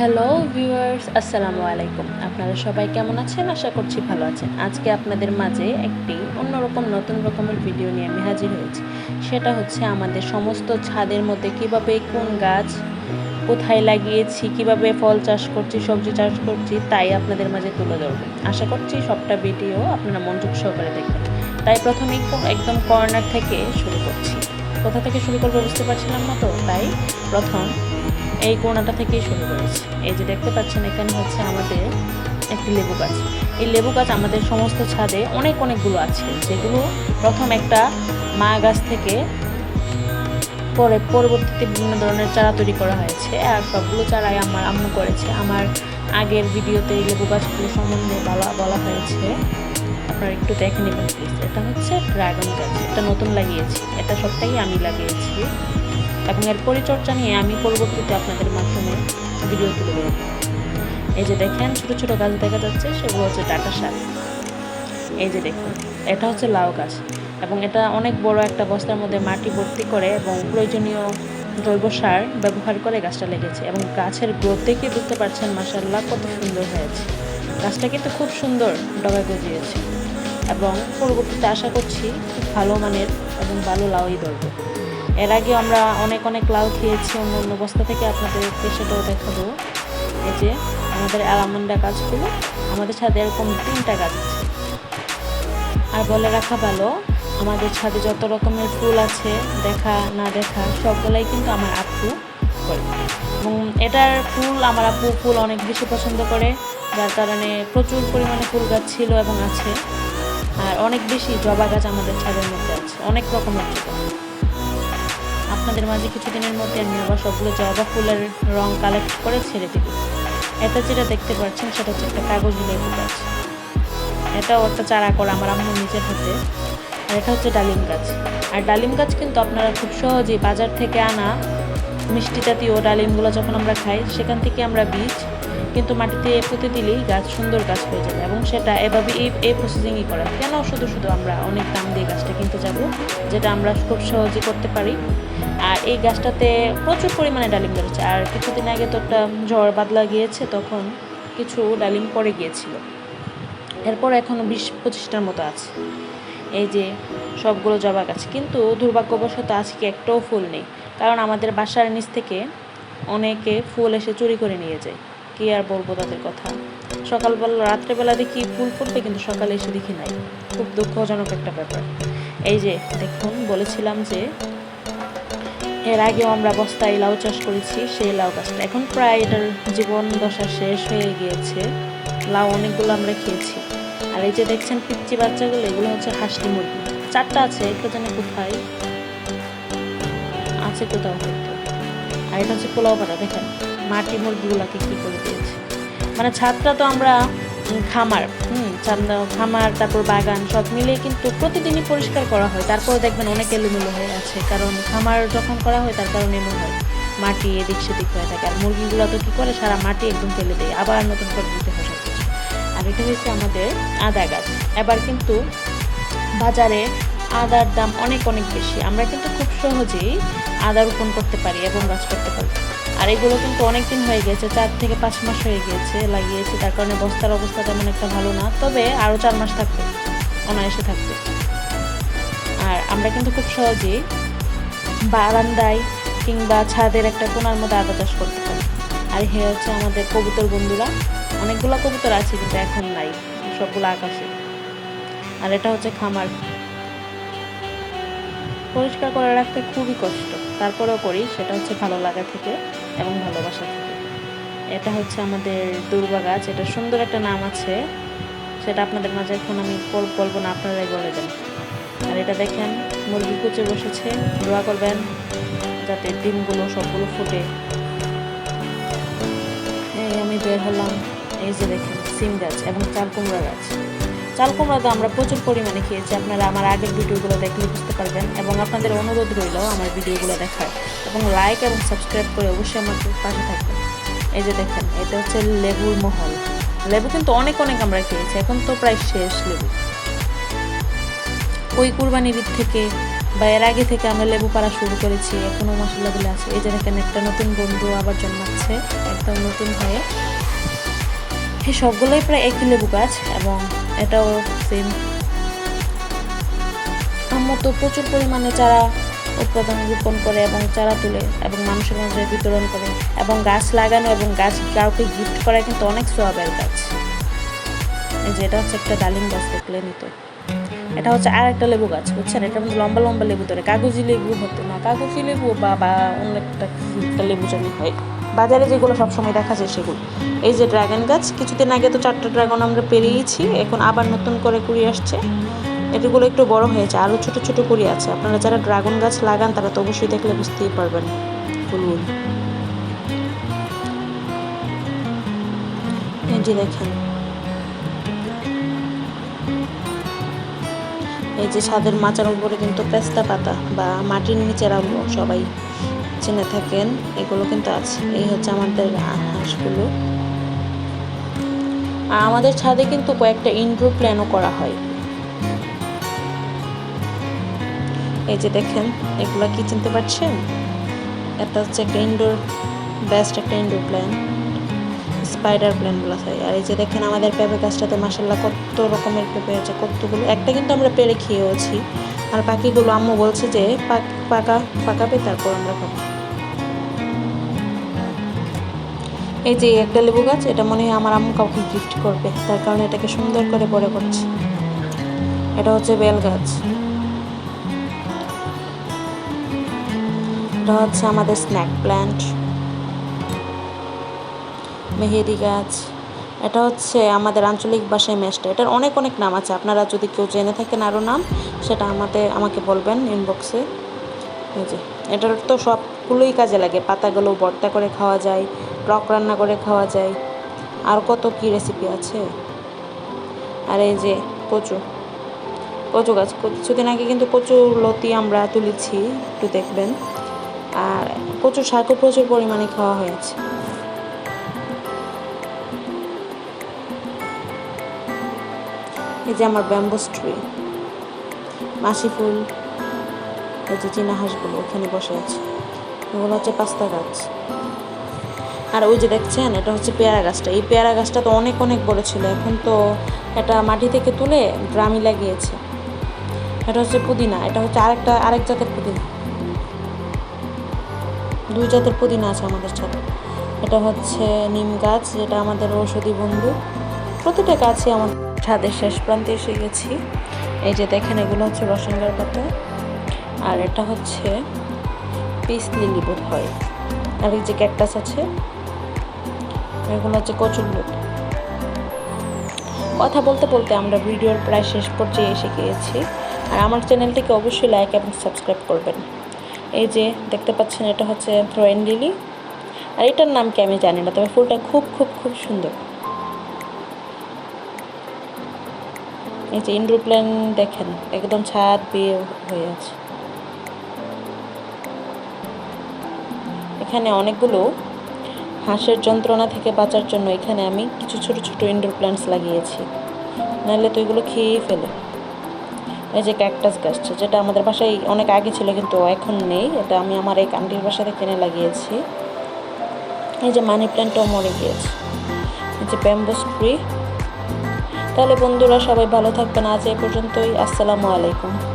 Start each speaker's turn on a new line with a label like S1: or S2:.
S1: Hello viewers আসসালামু আলাইকুম আপনারা সবাই কেমন আছেন? আশা করছি ভালো আছেন। আজকে আপনাদের মাঝে একটি অন্যরকম, নতুন রকমের ভিডিও নিয়ে আমি হাজির হয়েছি। সেটা হচ্ছে আমাদের সমস্ত ছাদের মধ্যে কীভাবে কোন গাছ কোথায় লাগিয়েছি, কীভাবে ফল চাষ করছি, সবজি চাষ করছি, তাই আপনাদের মাঝে তুলে ধরবো। আশা করছি সবটা ভিডিও আপনারা মনোযোগ সহকারে দেখবেন। তাই প্রথমেই একদম কর্নার থেকে শুরু করছি। কোথা থেকে শুরু করব বুঝতে পারছিলাম না তো? তাই প্রথম এই কোনাটা থেকেই শুরু করেছি। এই যে দেখতে পাচ্ছেন, এখানে হচ্ছে আমাদের একটি লেবু গাছ। এই লেবু গাছ আমাদের সমস্ত ছাদে অনেক অনেকগুলো আছে, যেগুলো প্রথম একটা মা গাছ থেকে পরে পরবর্তীতে বিভিন্ন ধরনের চারা তৈরি করা হয়েছে। আর সবগুলো চারাই আমার আম্মু করেছে। আমার আগের ভিডিওতে এই লেবু গাছগুলো সম্বন্ধে বলা বলা হয়েছে। আপনারা একটু দেখে নেবেন প্লিজ এটা হচ্ছে ড্রাগন গাছ। এটা নতুন লাগিয়েছি। এটা সবটাই আমি লাগিয়েছি। এবং এর পরিচর্যা নিয়ে আমি পরবর্তীতে আপনাদের মাধ্যমে ভিডিও তুলে দেবো এই যে দেখেন, ছোট ছোট গাছ দেখা যাচ্ছে, সেগুলো হচ্ছে ডাটা শাক এই যে দেখুন, এটা হচ্ছে লাউ গাছ এবং এটা অনেক বড় একটা বস্তার মধ্যে মাটি ভর্তি করে এবং প্রয়োজনীয় জৈব সার ব্যবহার করে গাছটা লেগেছে এবং গাছের গ্রোথ দেখে বুঝতে পারছেন মাসাল্লাহ কত সুন্দর হয়েছে। গাছটা কিন্তু খুব সুন্দর ডগা গজিয়েছে এবং পরবর্তীতে আশা করছি খুব ভালো মানের এবং ভালো লাউই ধরবে। এর আগে আমরা অনেক অনেক লাউ খেয়েছি অন্য অন্য বস্তা থেকে আপনাদেরকে সেটাও দেখাবো। এই যে আমাদের অ্যালামন্ডা গাছগুলো, আমাদের ছাদে এরকম তিনটা গাছ আছে। আর বলে রাখা ভালো, আমাদের ছাদে যত রকমের ফুল আছে, দেখা, না দেখা, সবগুলাই কিন্তু আমার আপু করে। এবং এটার ফুল, আমার আপু ফুল অনেক বেশি পছন্দ করে, যার কারণে প্রচুর পরিমাণে ফুল গাছ ছিল এবং আছে। আর অনেক বেশি জবা গাছ আমাদের ছাদের মধ্যে আছে, অনেক রকমের জবা। আপনাদের মাঝে কিছুদিনের মধ্যে আমি আবার সবগুলো জবা ফুলের রং কালেক্ট করে ছেড়ে দিব। এটা যেটা দেখতে পাচ্ছেন, সেটা হচ্ছে একটা কাগজ লেবু গাছ। এটাও একটা চারা করা আমার আম্মু নিজের হাতে। আর এটা হচ্ছে ডালিম গাছ। আর ডালিম গাছ কিন্তু আপনারা খুব সহজেই বাজার থেকে আনা মিষ্টি জাতীয় ডালিমগুলো যখন আমরা খাই, সেখান থেকে আমরা বীজ কিন্তু মাটিতে পুঁতে দিলেই গাছ সুন্দর গাছ হয়ে যাবে এবং সেটা এভাবে এই এই প্রসেসিংই করা। কেন শুধু শুধু আমরা অনেক দাম দিয়ে গাছটা কিনতে যাব, যেটা আমরা খুব সহজেই করতে পারি। আর এই গাছটাতে প্রচুর পরিমাণে ডালিম ধরেছে। আর কিছুদিন আগে তো একটা ঝড় বাদলা গিয়েছে, তখন কিছু ডালিম পড়ে গিয়েছিল। এরপর এখনও বিশ পঁচিশটার মতো আছে। এই যে সবগুলো জবা গাছ। কিন্তু দুর্ভাগ্যবশত আজকে একটাও ফুল নেই। কারণ আমাদের বাসার নিচ থেকে অনেকে ফুল এসে চুরি করে নিয়ে যায়। কি আর বলব তাদের কথা? সকালবেলা, রাত্রেবেলা দেখি ফুল ফুটবে, কিন্তু সকালে এসে দেখি নাই। খুব দুঃখজনক একটা ব্যাপার। এই যে, দেখুন, বলেছিলাম যে, এর আগেও আমরা বস্তায় লাউ চাষ করেছি, সেই লাউ গাছটা। এখন প্রায় এটার জীবন দশা শেষ হয়ে গিয়েছে। লাউ অনেকগুলো আমরা খেয়েছি। আর এই যে দেখছেন পিচ্চি বাচ্চাগুলো, এগুলো হচ্ছে হাঁসটি মুরগি। চারটা আছে এটা জানে কোথায়। আছে কোথাও আর এটা হচ্ছে পোলাও পাতা দেখেন। মাটি মুরগিগুলোকে কি করে মানে ছাদটা তো আমরা খামার, হুম খামার, তারপর বাগান, সব মিলিয়ে কিন্তু প্রতিদিনই পরিষ্কার করা হয়। তারপর দেখবেন অনেক এলোমেলো হয়ে আছে, কারণ খামার যখন করা হয় তার কারণে এমন হয় মাটি এদিক সেদিক হয়ে থাকে। আর মুরগিগুলো তো কী করে? সারা মাটি একদম ফেলে দেয়, আবার নতুন করে দিতে হয় সব কিছু আর এটা হচ্ছে আমাদের আদা গাছ। এবার কিন্তু বাজারে আদার দাম অনেক অনেক বেশি। আমরা কিন্তু খুব সহজেই আদা রোপণ করতে পারি এবং গাছ করতে পারি। আর এগুলো কিন্তু অনেক দিন হয়ে গেছে, চার থেকে পাঁচ মাস হয়ে গিয়েছে লাগিয়েছি। তার কারণে বস্তার অবস্থা তেমন একটা ভালো না, তবে আরও চার মাস থাকবে, অনায়াসে থাকবে। আর আমরা কিন্তু খুব সহজেই বারান্দায় কিংবা ছাদের একটা কোনার মধ্যে আদা চাষ করতে পারি। আর হে হচ্ছে আমাদের কবুতর বন্ধুরা। অনেকগুলো কবুতর আছে কিন্তু এখন নাই, সবগুলো আকাশে। আর এটা হচ্ছে খামার। পরিষ্কার করে রাখতে খুবই কষ্ট। তারপরেও করি, সেটা হচ্ছে ভালো লাগা থেকে এবং ভালোবাসা থেকে। এটা হচ্ছে আমাদের দুর্বা গাছ, এটা সুন্দর একটা নাম আছে। সেটা আপনাদের মাঝে এখন আমি বল- বলব না, আপনারাই বলে দেন। আর এটা দেখেন, মুরগি কুচে বসেছে, দোয়া করবেন যাতে ডিমগুলো সবগুলো ফুটে। এই আমি বের হলাম, এই যে দেখেন, সিম গাছ এবং চাল কুমড়া গাছ। চাল কুমড়া তো আমরা প্রচুর পরিমাণে খেয়েছি। আপনারা আমার আগের ভিডিওগুলো দেখলে বুঝতে পারবেন এবং আপনাদের অনুরোধ রইল আমার ভিডিওগুলো দেখার। এবং লাইক এবং সাবস্ক্রাইব করে অবশ্যই আমার পাশে থাকবেন। এই যে দেখেন, এটা হচ্ছে লেবুর মহল। লেবু কিন্তু অনেক অনেক আমরা খেয়েছি, এখন তো প্রায় শেষ লেবু। ওই কুরবানির ঈদ থেকে বা এর আগে থেকে আমরা লেবু পাড়া শুরু করেছি এখনও মশলাগুলো আছে। এই যে দেখেন, একটা নতুন বন্ধু আবার জন্মাচ্ছে, একদম নতুন হয়ে। সবগুলোই প্রায় একই লেবু গাছ এবং এটাও সেম আম্মু তো প্রচুর পরিমাণে চারা উৎপাদন রোপণ করে এবং চারা তুলে এবং মানুষের মাঝে বিতরণ করে এবং গাছ লাগানো এবং গাছ কাউকে গিফট করা কিন্তু অনেক সোয়াবের গাছ। এই যে এটা হচ্ছে একটা ডালিম গাছ দেখলে নিত। এটা হচ্ছে আর একটা লেবু গাছ, বুঝছেন? এটার মধ্যে লম্বা লম্বা লেবু ধরে। কাগজি লেবু হতো না। কাগজি লেবু বা অন্য একটা লেবু জানি হয়। বাজারে যেগুলো সবসময় দেখা যায় সেগুলো। এই যে ড্রাগন গাছ, কিছুদিন আগে তো চারটা ড্রাগন আমরা পেরিয়েছি, এখন আবার নতুন করে কুড়ি আসছে। এগুলো একটু বড় হয়েছে, আরও ছোট ছোট কুড়ি আছে। আপনারা যারা ড্রাগন গাছ লাগান, তারা তো অবশ্যই দেখলে বুঝতেই পারবেন। ফুলগুলো। এই যে দেখেন। এই যে ছাদের মাচার উপরে কিন্তু পেস্তা পাতা বা মাটির নিচে রাখব সবাই চিনে থাকেন, এগুলো কিন্তু আছে। এই হচ্ছে আমাদের হাঁসগুলো। আর আমাদের ছাদে কিন্তু কয়েকটা ইনডোর প্ল্যানও করা হয়। এই যে দেখেন, এগুলো কি চিনতে পারছেন? এটা হচ্ছে একটা ইনডোর বেস্ট একটা ইনডোর প্ল্যান। স্পাইডার প্ল্যান বলা হয়। আর এই যে দেখেন, আমাদের পেঁপে গাছটাতে মাসাল্লাহ কত রকমের পেঁপে আছে, কতগুলো। একটা কিন্তু আমরা পেরে খেয়েওছি। আর বাকিগুলো আম্মু বলছে যে পাকা, পাকাবে, তারপর আমরা খাব। এই যে একটা লেবু গাছ, এটা মনে হয় আমার আম্মু কাউকে গিফট করবে। তার কারণে এটাকে সুন্দর করে বড় করছে। এটা হচ্ছে বেল গাছ। এটা হচ্ছে আমাদের স্ন্যাক প্ল্যান্ট মেহেদি গাছ। এটা হচ্ছে আমাদের আঞ্চলিক ভাষায় মেস্টা এটার অনেক অনেক নাম আছে। আপনারা যদি কেউ জেনে থাকেন আরও নাম, সেটা আমাদের আমাকে বলবেন ইনবক্সে এই যে, এটার তো সবগুলোই কাজে লাগে। পাতাগুলো ভর্তা করে খাওয়া যায়। টক রান্না করে খাওয়া যায়। আর কত কী রেসিপি আছে? আর এই যে কচু। কচু গাছ। কিছুদিন আগে কিন্তু কচু লতি আমরা তুলেছি, একটু দেখবেন। আর প্রচুর শাকও প্রচুর পরিমাণে খাওয়া হয়েছে। এই যে আমার ব্যাম্বোস ট্রি মাসি ফুল। এই যে চীনা হাঁসগুলো ওখানে বসে আছে। এগুলো হচ্ছে পাস্তা গাছ। আর ওই যে দেখছেন, এটা হচ্ছে পেয়ারা গাছটা। এই পেয়ারা গাছটা তো অনেক অনেক বড় ছিল। এখন তো এটা মাটি থেকে তুলে ড্রামি লাগিয়েছে। এটা হচ্ছে পুদিনা। এটা হচ্ছে আরেকটা, আরেক জাতের পুদিনা। দুই জাতের পুদিনা আছে আমাদের ছাদে এটা হচ্ছে নিম গাছ, যেটা আমাদের ঔষধি বন্ধু। প্রতিটা গাছই আমাদের ছাদের শেষ প্রান্তে এসে গেছি। এই যে দেখেন, এগুলো হচ্ছে রসঙ্গার পাতা। আর এটা হচ্ছে পিস লিলি বোধ হয়। আর এই যে ক্যাকটাস আছে এগুলো হচ্ছে কচুর বোধ কথা বলতে বলতে আমরা ভিডিওর প্রায় শেষ পর্যায়ে এসে গিয়েছি। আর আমার চ্যানেলটিকে অবশ্যই লাইক এবং সাবস্ক্রাইব করবেন। এই যে দেখতে পাচ্ছেন, এটা হচ্ছে থ্রোয়েন লিলি আর এটার নাম কি আমি জানি না, তবে ফুলটা খুব খুব খুব সুন্দর। এই যে ইনডোর প্ল্যান দেখেন, একদম ছাদ বিয়ে হয়ে আছে। এখানে অনেকগুলো হাঁসের যন্ত্রণা থেকে বাঁচার জন্য এখানে আমি কিছু ছোট ছোট ইনডোর প্ল্যান্টস লাগিয়েছি। নাহলে তো এগুলো খেয়েই ফেলে। এই যে ক্যাকটাস গাছটা, যেটা আমাদের বাসায় অনেক আগে ছিল কিন্তু এখন নেই, এটা আমি আমার এই কান্টির বাসাতে কিনে লাগিয়েছি। এই যে মানি প্ল্যান্টটাও মরে গিয়েছে। এই যে ব্যাম্বোস ট্রি তাহলে বন্ধুরা সবাই ভালো থাকবেন। আজ এই পর্যন্তই। আসসালামু আলাইকুম।